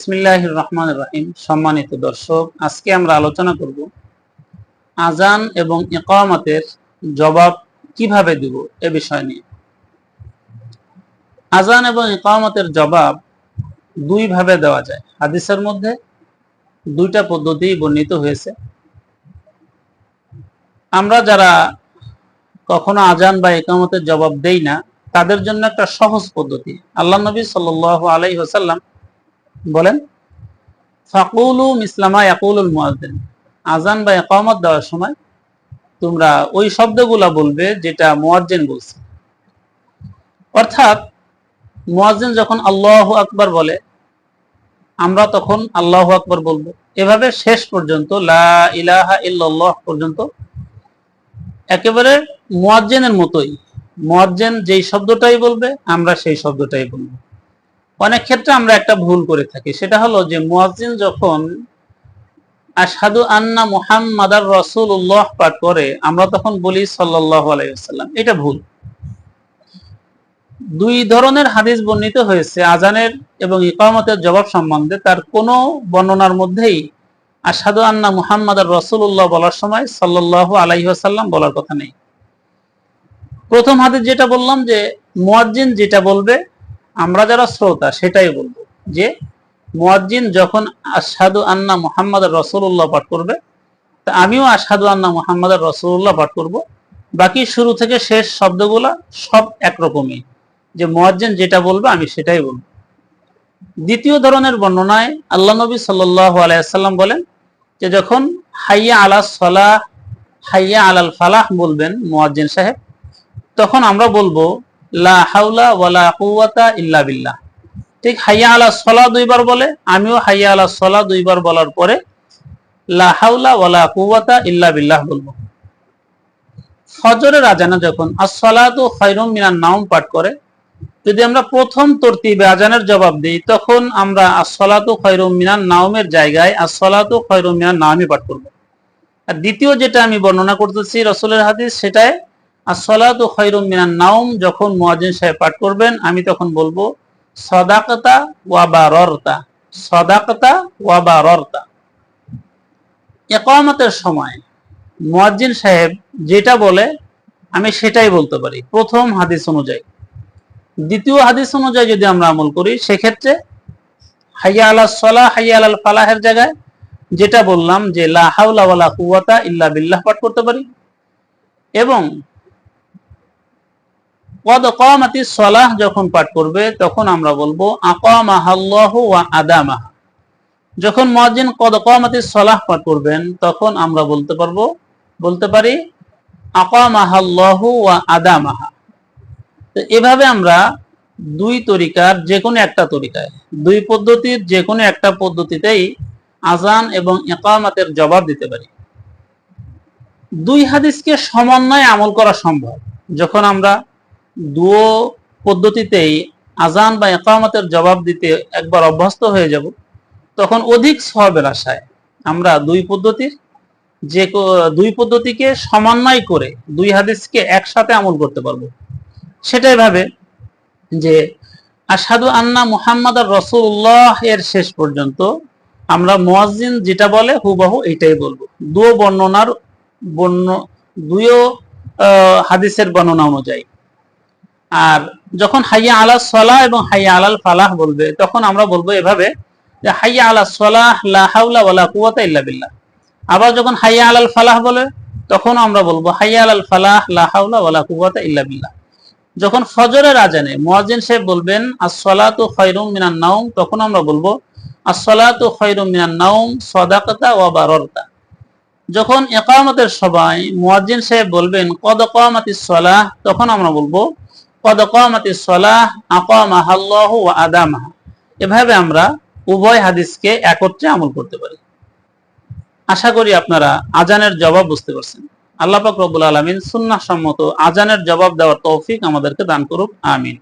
বিসমিল্লাহ রহমান রাহিম। সম্মানিত দর্শক, আজকে আমরা আলোচনা করব আজান এবং ইকামাতের জবাব কীভাবে দিব এ বিষয় নিয়ে। আজান এবং ইকামাতের জবাব দুই ভাবে দেওয়া যায়। হাদিসের মধ্যে দুইটা পদ্ধতি বর্ণিত হয়েছে। আমরা যারা কখনো আজান বা ইকামতের জবাব দেই না, তাদের জন্য একটা সহজ পদ্ধতি। আল্লাহ নবী সাল আলাই হোসাল্লাম বলেন? ফাকুলু ইসলামা ইয়াকুলুল মুয়াজ্জিন আজান বা ইকামত দেওয়ার সময় তোমরা ওই শব্দগুলা বলবে যেটা মুয়াজ্জিন বলছে। অর্থাৎ মুয়াজ্জিন যখন আল্লাহ আকবার বলে, আমরা তখন আল্লাহ আকবার বলব। এভাবে শেষ পর্যন্ত, লা ইলাহা ইল্লাল্লাহ পর্যন্ত, একেবারে মুয়াজ্জিনের মতোই। মুয়াজ্জিন যেই শব্দটাই বলবে, আমরা সেই শব্দটাই বলব। অনেক ক্ষেত্রে আমরা একটা ভুল করে থাকি। সেটা হলো যে মুয়াজ্জিন যখন আশহাদু আন্না মুহাম্মাদার রাসূলুল্লাহ পাঠ করে, আমরা তখন বলি সাল্লাল্লাহু আলাইহি ওয়াসাল্লাম। এটা ভুল। দুই ধরনের হাদিস বর্ণিত হয়েছে আজানের এবং ইকামতের জবাব সম্বন্ধে। তার কোনো বর্ণনার মধ্যেই আশহাদু আন্না মুহাম্মাদার রাসূলুল্লাহ বলার সময় সাল্লাল্লাহু আলাইহি ওয়াসাল্লাম বলার কথা নেই। প্রথম হাদিস যেটা বললাম যে মুয়াজ্জিন যেটা বলবে আমরা যারা শ্রোতা, সেটাই বলব যে মুয়াজ্জিন যখন আসাদু আন্না মোহাম্মদ রসুল্লাহ পাঠ করবে, তা আমিও আসাদু আন্না মোহাম্মদ রসুল্লাহ পাঠ করব। বাকি শুরু থেকে শেষ শব্দগুলা সব একরকমই। যে মুয়াজ্জিন যেটা বলবে, আমি সেটাই বলব। দ্বিতীয় ধরনের বর্ণনায় আল্লাহ নবী সাল্লাহ আলাইসাল্লাম বলেন যে যখন হাইয়া আলা সলাহ, হাইয়া আলাল ফালাহ বলবেন মুয়াজ্জিন সাহেব, তখন আমরা বলব লা হাউলা ওয়ালা ঠিক হাইয়া আলা সলা দুইবার বলে, আমিও হাইয়া আলা সলা দুইবার বলার পরে লা হাউলা ওয়ালা কুওয়াতা ইল্লা বিল্লাহ বলব। ফজরের আজানে যখন আসসালাতু খায়রুম মিনান নাওম পাঠ করে, যদি আমরা প্রথম তরতিবে আজানের জবাব দিই, তখন আমরা আসসালাতু খায়রুম মিনান নাওমের জায়গায় আসসালাতু খায়রুম মিনান নাওমই পাঠ করব। আর দ্বিতীয় যেটা আমি বর্ণনা করতেছি রসুলের হাদিস, সেটাই আসলাতু খৈরুম মিনান নাউম যখন মুয়াজ্জিন সাহেব পাঠ করবেন, আমি তখন বলব, সদাকতা ওয়া বাররতা, সদাকতা ওয়া বাররতা। ইকামতের সময় মুয়াজ্জিন সাহেব যেটা বলে, আমি সেটাই বলতে পারি, প্রথম হাদিস অনুযায়ী। দ্বিতীয় হাদিস অনুযায়ী যদি আমরা আমল করি, সেক্ষেত্রে হাইয়া আলা সলা, হাইয়া আলাল ফালাহের জায়গায় যেটা বললাম যে লা হাওলা ওয়ালা কুওয়াতা ইল্লা বিল্লাহ পাঠ করতে পারি। এবং কদ যখন পাঠ করবে, তখন আমরা বলব আদামাহা। যখন মুয়াজ্জিন কদ কামাতি সলাহ পাঠ করবেন, তখন আমরা বলতে পারব, বলতে পারি, আকামাহাল্লাহু ওয়া আদামাহা। এভাবে আমরা দুই তরিকার যে কোনো একটা তরিকায়, দুই পদ্ধতির যে কোনো একটা পদ্ধতিতেই আজান এবং একামাতের জবাব দিতে পারি। দুই হাদিসকে সমন্বয়ে আমল করা সম্ভব। যখন আমরা দুও পদ্ধতিতেই আজান বা একামতের জবাব দিতে একবার অভ্যস্ত হয়ে যাব। তখন অধিক সবের আশায় আমরা দুই পদ্ধতির যে দুই পদ্ধতিকে সমন্বয় করে দুই হাদিসকে একসাথে আমল করতে পারব। সেটাই ভাবে যে আসাদু আন্না মুহাম্মদ রসুল্লাহ এর শেষ পর্যন্ত আমরা মুয়াজ্জিন যেটা বলে হুবাহু এইটাই বলব। দুও বর্ণনার বর্ণ দুইও হাদিসের বর্ণনা অনুযায়ী। আর যখন হাইয়া আলা সলাহ এবং হাইয়া আলাল ফালাহ বলবে, তখন আমরা বলব এভাবে যে হাইয়া আলা সলাহ লা হাওলা ওয়ালা ইল্লা বিল্লাহ। আবার যখন হাইয়া আলাল ফালাহ বলে, তখন আমরা বলব হাইয়া আলাল ফালাহ লা হাওলা ওয়ালা ইল্লা বিল্লাহ। যখন ফজরের আজানে মুয়াজ্জিন সাহেব বলবেন as-সালাতু খায়রুম মিনান নাওম, তখন আমরা বলব as-সালাতু খায়রুম মিনান নাওম সাদাকাতা ওয়া বাররতা। যখন ইকামতের সময় মুয়াজ্জিন সাহেব বলবেন কদ কামাতিস সালাহ, তখন আমরা বলব এভাবে আমরা উভয় হাদিসকে একত্রে আমল করতে পারি। আশা করি আপনারা আজানের জবাব বুঝতে পারছেন। আল্লাহ পাক রব্বুল আলমিন সুন্নাহ সম্মত আজানের জবাব দেওয়ার তৌফিক আমাদেরকে দান করুক। আমিন।